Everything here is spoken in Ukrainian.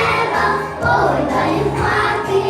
неба, погойдаєм хмарки.